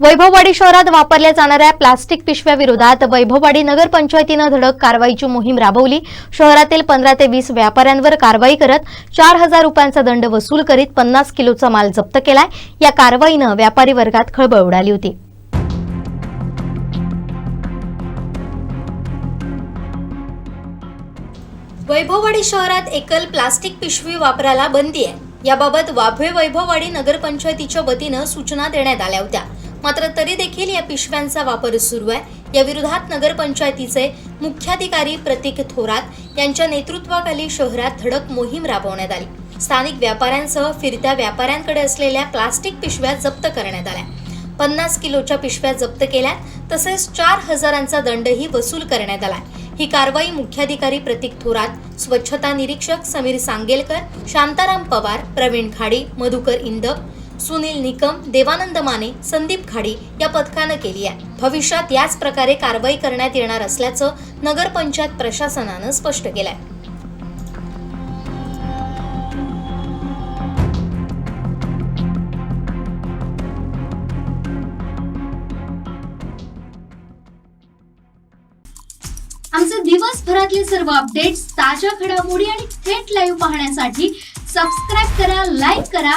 वैभववाडी शहरात वापरल्या जाणाऱ्या प्लास्टिक पिशव्या विरोधात वैभववाडी नगर पंचायतीनं धडक कारवाईची मोहीम राबवली. शहरातील पंधरा ते वीस व्यापाऱ्यांवर कारवाई करत चार हजार रुपयांचा दंड वसूल करीत पन्नास किलोचा माल जप्त केलाय. या कारवाईनं व्यापारी वर्गात खळबळ उडाली होती. वैभववाडी शहरात एकल प्लास्टिक पिशवी वापराला बंदी आहे. याबाबत वाभे वैभववाडी नगरपंचायतीच्या वतीनं सूचना देण्यात आल्या होत्या. मात्र तरी देखील या पिशव्यांचा वापर सुरू आहे. या विरोधात नगरपंचायतीचे मुख्याधिकारी प्रतीक थोरात यांच्या नेतृत्वाखाली शहरात धडक मोहीम राबवण्यात आली. स्थानिक व्यापाऱ्यांसह फिरत्या व्यापाऱ्यांकडे असलेल्या प्लास्टिक पिशव्या जप्त करण्यात आल्या. पन्नास किलोच्या पिशव्या जप्त केल्या तसेच चार हजारांचा दंडही वसूल करण्यात आला. ही कारवाई मुख्याधिकारी प्रतीक थोरात स्वच्छता निरीक्षक समीर सांगेलकर शांताराम पवार प्रवीण खाडी मधुकर इंदप सुनील निकम देवानंद माने संदीप खाडी या पथकानं केली आहे. भविष्यात याच प्रकारे कारवाई करण्यात येणार असल्याचं नगरपंचायत प्रशासनानं स्पष्ट केलंय. आमचे दिवसभरातले सर्व अपडेट्स ताज्या घडामोडी आणि थेट लाईव्ह पाहण्यासाठी सबस्क्राईब करा लाईक करा